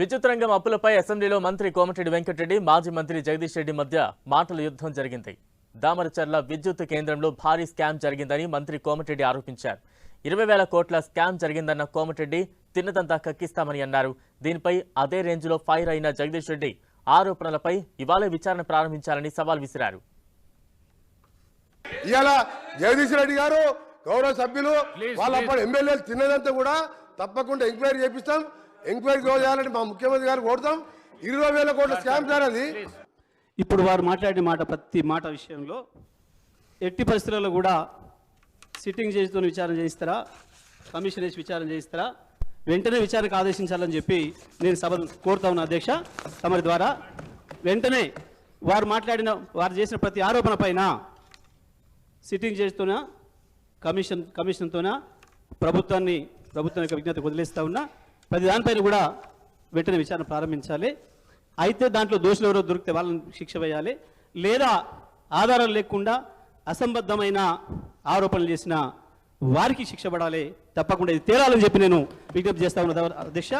విద్యుత్ రంగం అప్పులపై అసెంబ్లీలో మంత్రి కోమటిరెడ్డి వెంకటరెడ్డి మాజీ మంత్రి జగదీష్ రెడ్డి మధ్య మాటల యుద్ధం జరిగింది. దామరచర్ల విద్యుత్ కేంద్రంలో భారీ స్కామ్ జరిగిందని మంత్రి కోమటిరెడ్డి ఆరోపించారు. ఇరవై వేల కోట్ల స్కామ్ జరిగిందన్న కోమటిరెడ్డి తిన్నదంతా కక్కిస్తామని అన్నారు. దీనిపై అదే రేంజ్లో ఫైర్ అయిన జగదీష్ రెడ్డి ఆరోపణలపై ఇవాళే విచారణ ప్రారంభించాలని సవాల్ విసిరారు. ఇవాళ జగదీష్ రెడ్డి గారు గౌరవ సభ్యులు వాళ్ళ అప్పుడు ఎమ్మెల్యేలు తిన్నదంతా కూడా తప్పకుండా ఎంక్వైరీ చేపిస్తాం. ఎంక్వైరీ చేయాలని మా ముఖ్యమంత్రి గారు కోరుతాం ఇరవై వేల కోట్ల స్కామ్ సార్ అది. ఇప్పుడు వారు మాట్లాడిన మాట ప్రతి మాట విషయంలో ఎట్టి పరిస్థితులలో కూడా సిట్టింగ్ చేస్తూ విచారణ చేయిస్తారా? కమిషన్ వేసి విచారణ చేయిస్తారా? వెంటనే విచారణకు ఆదేశించాలని చెప్పి నేను సభ కోరుతా ఉన్నా అధ్యక్ష. తమరి ద్వారా వెంటనే వారు మాట్లాడిన వారు చేసిన ప్రతి ఆరోపణ పైన సిట్టింగ్ చేస్తూనా కమిషన్ కమిషన్తోనా ప్రభుత్వాన్ని ప్రభుత్వం యొక్క విజ్ఞతకు వదిలేస్తా ఉన్నా. ప్రతి దానిపైన కూడా వెంటనే విచారణ ప్రారంభించాలి. అయితే దాంట్లో దోషులు ఎవరో దొరికితే వాళ్ళని శిక్ష వేయాలి. లేదా ఆధారం లేకుండా అసంబద్ధమైన ఆరోపణలు చేసిన వారికి శిక్ష పడాలి. తప్పకుండా ఇది తేలాలని చెప్పి నేను విజ్ఞప్తి చేస్తా ఉన్న అధ్యక్ష.